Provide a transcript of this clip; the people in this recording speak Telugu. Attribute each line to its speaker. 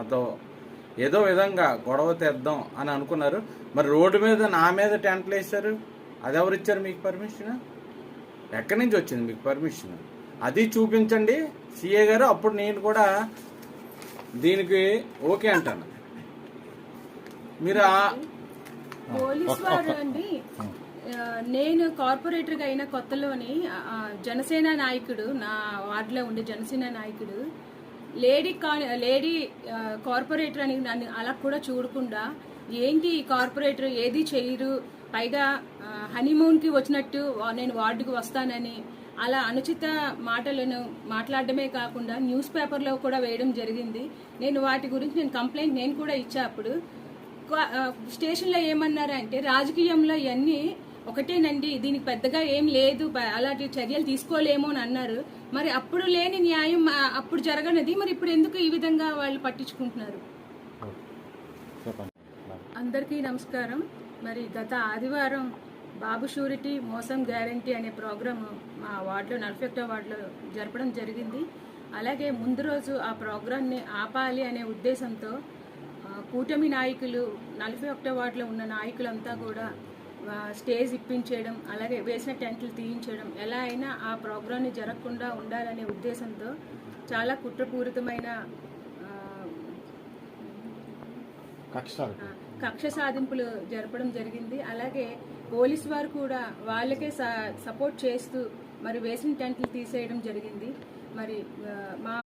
Speaker 1: మాతో ఏదో విధంగా గొడవ తెద్దాం అని అనుకున్నారు. మరి రోడ్డు మీద నా మీద టెంట్లు వేశారు. అది ఎవరు ఇచ్చారు మీకు పర్మిషన్ ఎక్కడి నుంచి వచ్చింది మీకు పర్మిషన్ అది చూపించండి. సిఏ గారు అప్పుడు నేను కూడా దీనికి ఓకే అంటాను. మీరు ఆ-
Speaker 2: పోలీస్ వారు అండి. ఆ, నేను కార్పొరేటర్గా అయిన కొత్తలోని జనసేన నాయకుడు నా వార్డులో ఉండే జనసేన నాయకుడు లేడీ కా లేడీ కార్పొరేటర్ అని నన్ను అలా కూడా చూడకుండా ఏంటి ఈ కార్పొరేటర్ ఏది చేయరు? పైగా హనీమూన్కి వచ్చినట్టు నేను వార్డుకి వస్తానని అలా అనుచిత మాటలను మాట్లాడడమే కాకుండా న్యూస్ పేపర్లో కూడా వేయడం జరిగింది. నేను వాటి గురించి నేను కంప్లైంట్ నేను కూడా ఇచ్చా అప్పుడు. స్టేషన్లో ఏమన్నారంటే రాజకీయంలో ఇవన్నీ ఒకటేనండి దీనికి పెద్దగా ఏం లేదు అలాంటి చర్యలు తీసుకోలేము అని అన్నారు. మరి అప్పుడు లేని న్యాయం అప్పుడు జరగనది. మరి ఇప్పుడు ఎందుకు ఈ విధంగా వాళ్ళు పట్టించుకుంటున్నారు? అందరికీ నమస్కారం. మరి గత ఆదివారం బాబు షూరిటీ మోసం గ్యారంటీ అనే ప్రోగ్రాం మా వార్డులో నలభై ఒకటో వార్డులో జరపడం జరిగింది. అలాగే ముందు రోజు ఆ ప్రోగ్రాన్ని ఆపాలి అనే ఉద్దేశంతో కూటమి నాయకులు నలభై ఒకటో వార్డులో ఉన్న నాయకులంతా కూడా స్టేజ్ ఇప్పించేయడం అలాగే వేసిన టెంట్లు తీయించడం ఎలా అయినా ఆ ప్రోగ్రాన్ని జరగకుండా ఉండాలనే ఉద్దేశంతో చాలా కుట్రపూరితమైన కక్ష సాధింపులు. జరపడం జరిగింది. అలాగే పోలీస్ వారు కూడా వాళ్ళకే సపోర్ట్ చేస్తూ మరి వేసిన టెంట్లు తీసేయడం జరిగింది. మరి మా